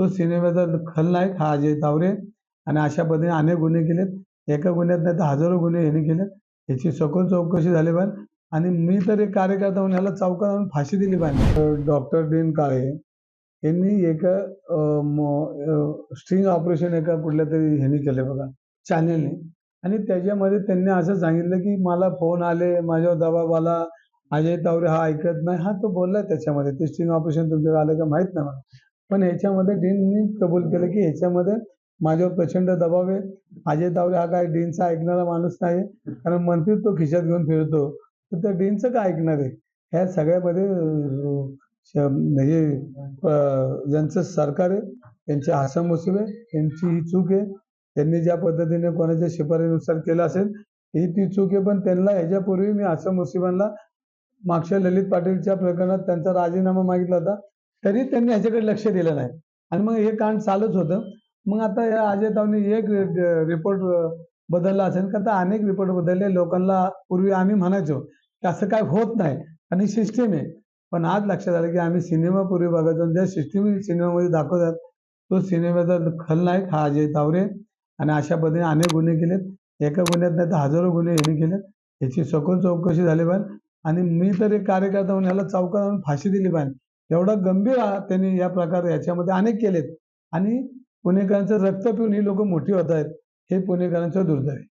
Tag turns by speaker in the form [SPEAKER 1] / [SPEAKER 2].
[SPEAKER 1] तो सिनेमाचा खलनायक हा अजय तावरे. आणि अशा पद्धतीने अनेक गुन्हे केलेत. एका गुन्ह्यात नाही तर हजारो गुन्हे ह्याने केलेत. याची सखोल चौकशी झाली पाहिजे. आणि मी तर एक कार्यकर्ता म्हणून ह्याला चौकात आणून फाशी दिली पाहिजे. डॉक्टर डीन काळे यांनी एका स्ट्रिंग ऑपरेशन एका कुठल्या तरी ह्याने केलं बघा चॅनेलने. आणि त्याच्यामध्ये त्यांनी असं सांगितलं की मला फोन आले माझ्यावर दबाव आला अजय तावरे हा ऐकत नाही. हा तो बोलला त्याच्यामध्ये. ते स्ट्रिंग ऑपरेशन तुमच्याकडे आलं का माहीत नाही मला. पण याच्यामध्ये डीननी कबूल केलं की ह्याच्यामध्ये माझ्यावर प्रचंड दबाव आहे. अजय तावरे हा काय डीनचा ऐकणारा माणूस नाही. कारण मंत्री तो खिशात घेऊन फिरतो. तर त्या डीनचं काय ऐकणार आहे? ह्या सगळ्यामध्ये हे म्हणजे ज्यांचं सरकार आहे त्यांचे हसन आहे यांची ही चूक आहे. त्यांनी ज्या पद्धतीने कोणाच्या शिफारीनुसार केलं असेल ही ती चूक आहे. पण त्यांना ह्याच्यापूर्वी मी हसन मुसिबांना मागच्या ललित पाटीलच्या प्रकरणात त्यांचा राजीनामा मागितला होता. तरी त्यांनी ह्याच्याकडे लक्ष दिलं नाही. आणि मग हे कांड चालूच होतं. मग आता या अजयतावनी एक रिपोर्ट बदलला असेल का तर अनेक रिपोर्ट बदलले. लोकांना पूर्वी आम्ही म्हणायचो की असं काय होत नाही. आणि सिस्टीम आहे. पण आज लक्षात आलं की आम्ही सिनेमा पूर्वी बघायचो ज्या सिस्टीम सिनेमामध्ये दाखवतात तो सिनेमाचा खलनायक हा अजय तावरे. आणि अशा पद्धतीने अनेक गुन्हे केलेत. एका गुन्ह्यात नाही तर हजारो गुन्हे यांनी केलेत. याची सखोल चौकशी झाली पाहिजे. आणि मी तर एक कार्यकर्ता म्हणून ह्याला चौकात आणून फाशी दिली पाहिजे. एवढा गंभीर हा त्यांनी या प्रकारे याच्यामध्ये अनेक केलेत. आणि पुणेकरांचं रक्त पिऊन ही लोक मोठी होत आहेत हे पुणेकरांचं दुर्दैव आहे.